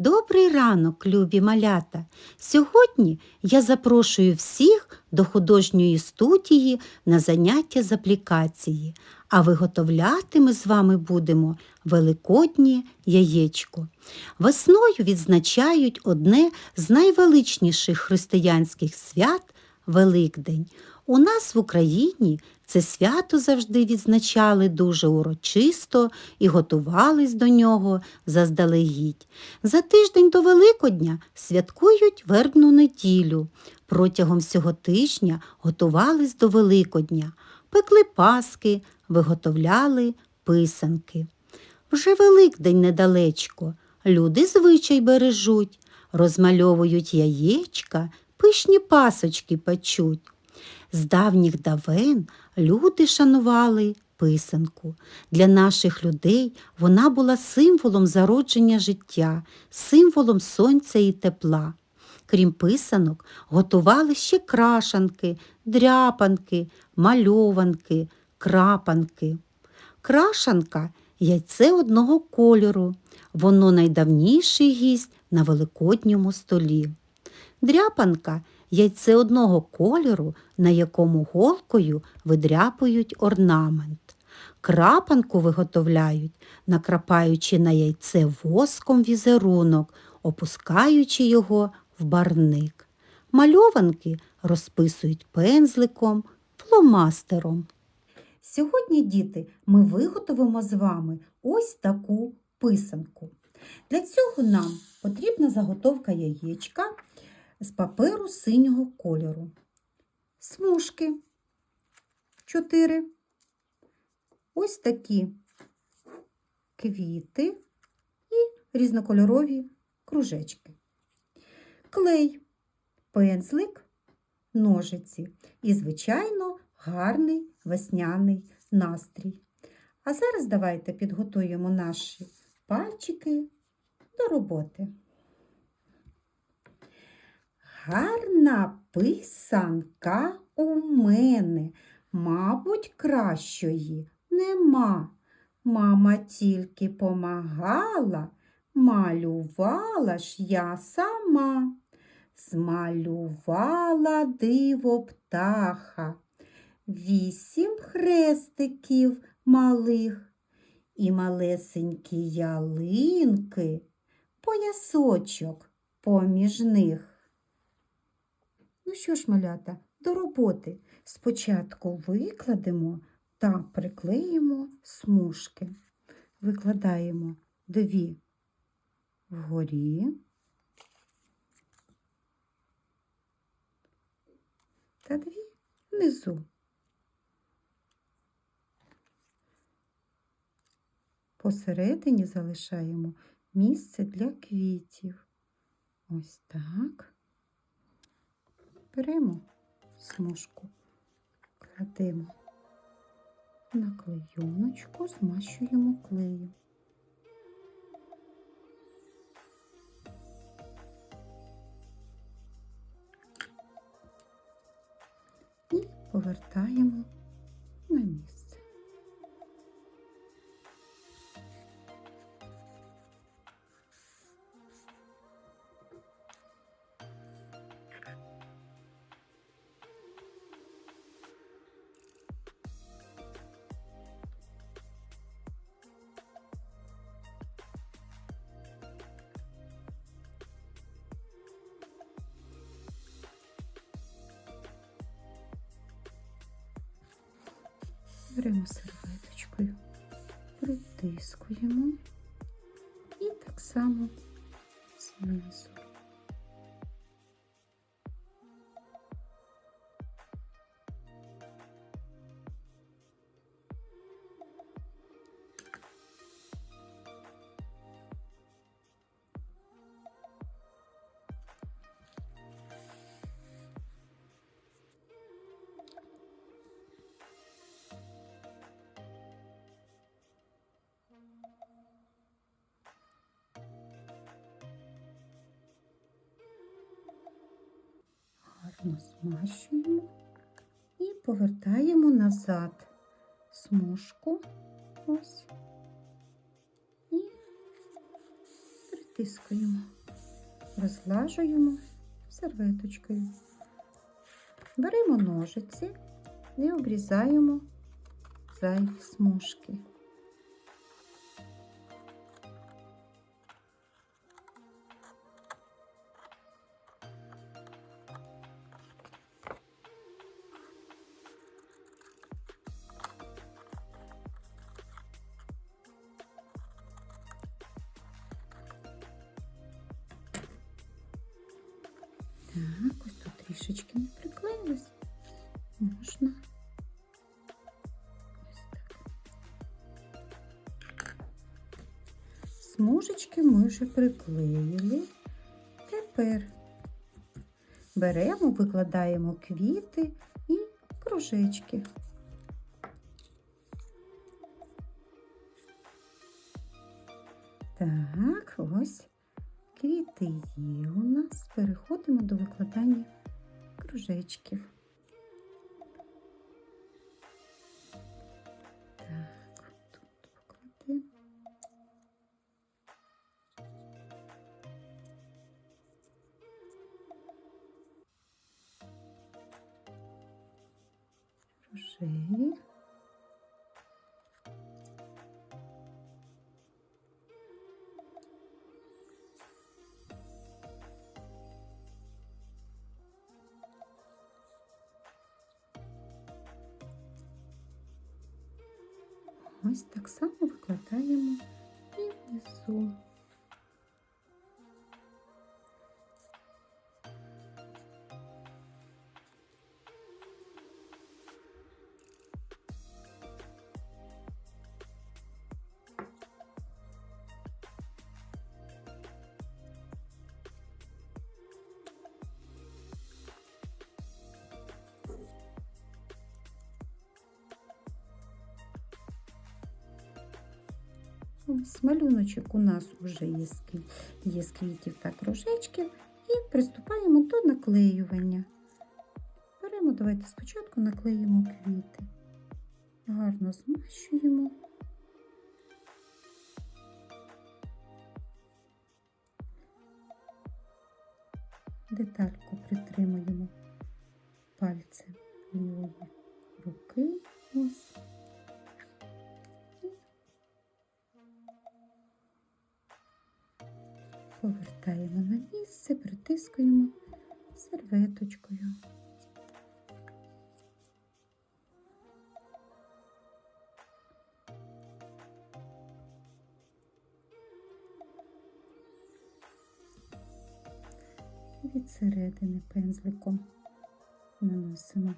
Добрий ранок, любі малята! Сьогодні я запрошую всіх до художньої студії на заняття з аплікації, а виготовляти ми з вами будемо великоднє яєчко. Весною відзначають одне з найвеличніших християнських свят Великдень. У нас в Україні це свято завжди відзначали дуже урочисто і готувались до нього заздалегідь. За тиждень до Великодня святкують вербну неділю. Протягом всього тижня готувались до Великодня, пекли паски, виготовляли писанки. Вже Великдень недалечко, люди звичай бережуть, розмальовують яєчка, пишні пасочки печуть. З давніх давен люди шанували писанку. Для наших людей вона була символом зародження життя, символом сонця і тепла. Крім писанок, готували ще крашанки, дряпанки, мальованки, крапанки. Крашанка яйце одного кольору. Воно найдавніший гість на великодньому столі. Дряпанка яйце одного кольору, на якому голкою видряпують орнамент. Крапанку виготовляють, накрапаючи на яйце воском візерунок, опускаючи його в барник. Мальованки розписують пензликом, фломастером. Сьогодні, діти, ми виготовимо з вами ось таку писанку. Для цього нам потрібна заготовка яєчка з паперу синього кольору. Смужки 4. Ось такі квіти і різнокольорові кружечки. Клей, пензлик, ножиці і, звичайно, гарний весняний настрій. А зараз давайте підготуємо наші пальчики до роботи. Гарна писанка у мене, мабуть, кращої нема. Мама тільки помагала, малювала ж я сама. Змалювала диво птаха, вісім хрестиків малих і малесенькі ялинки, поясочок поміж них. Ну що ж, малята, до роботи. Спочатку викладемо та приклеїмо смужки. Викладаємо дві вгорі. Та дві внизу. Посередині залишаємо місце для квітів. Ось так. Беремо смужку, кладемо на клейоночку, змащуємо клеєм. І повертаємо Беремо серветочкою, притискуємо і так само знизу. Гарно змащуємо і повертаємо назад смужку ось і притискуємо, розглажуємо серветочкою. Беремо ножиці і обрізаємо зайві смужки. Так, ось тут трішечки не приклеїлось. Можна. Ось так. Смужечки ми вже приклеїли. Тепер беремо, викладаємо квіти і кружечки. Так, ось квіти є у нас. Переходимо до викладання кружечків. Так, тут покладемо. Рожеві. Ось так само викладаємо і внизу. Ось малюночок у нас вже є з, квітів та кружечків. І приступаємо до наклеювання. Беремо, давайте спочатку наклеїмо квіти. Гарно змащуємо. Детальку притримуємо пальцем лівої місце, притискуємо серветочкою. Від середини пензликом наносимо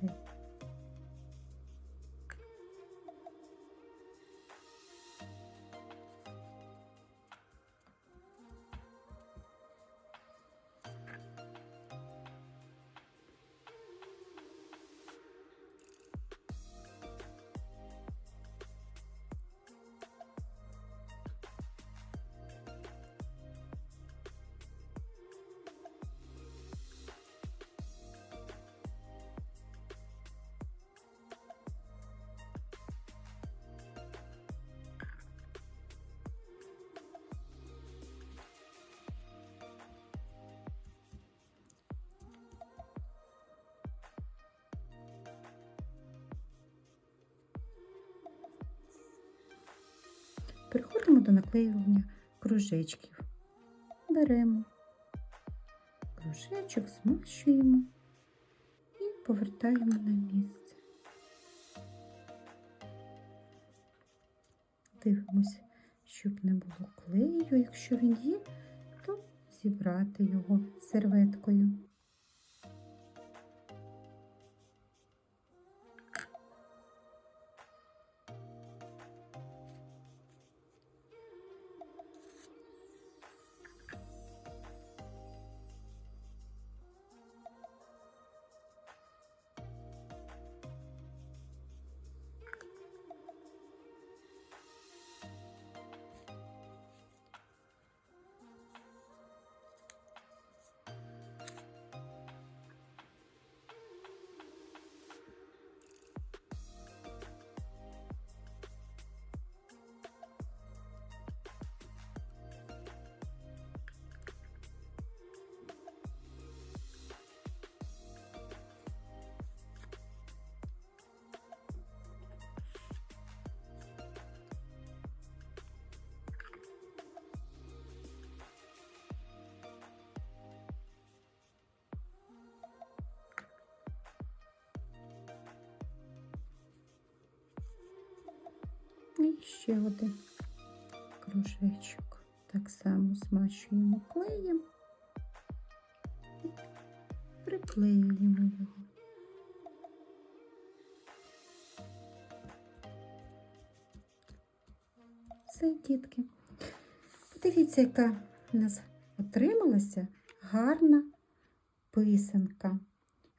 клей. Переходимо до наклеювання кружечків. Беремо кружечок, змащуємо і повертаємо на місце. Дивимося, щоб не було клею. Якщо він є, то зібрати його серветкою. І ще один кружечок. Так само змащуємо клеєм і приклеюємо його. Все, дітки. Подивіться, яка в нас отрималася гарна писанка.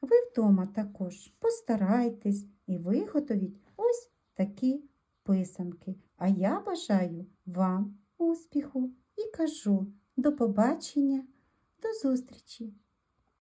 Ви вдома також постарайтесь і виготовіть ось такі писанки. А я бажаю вам успіху і кажу до побачення, до зустрічі!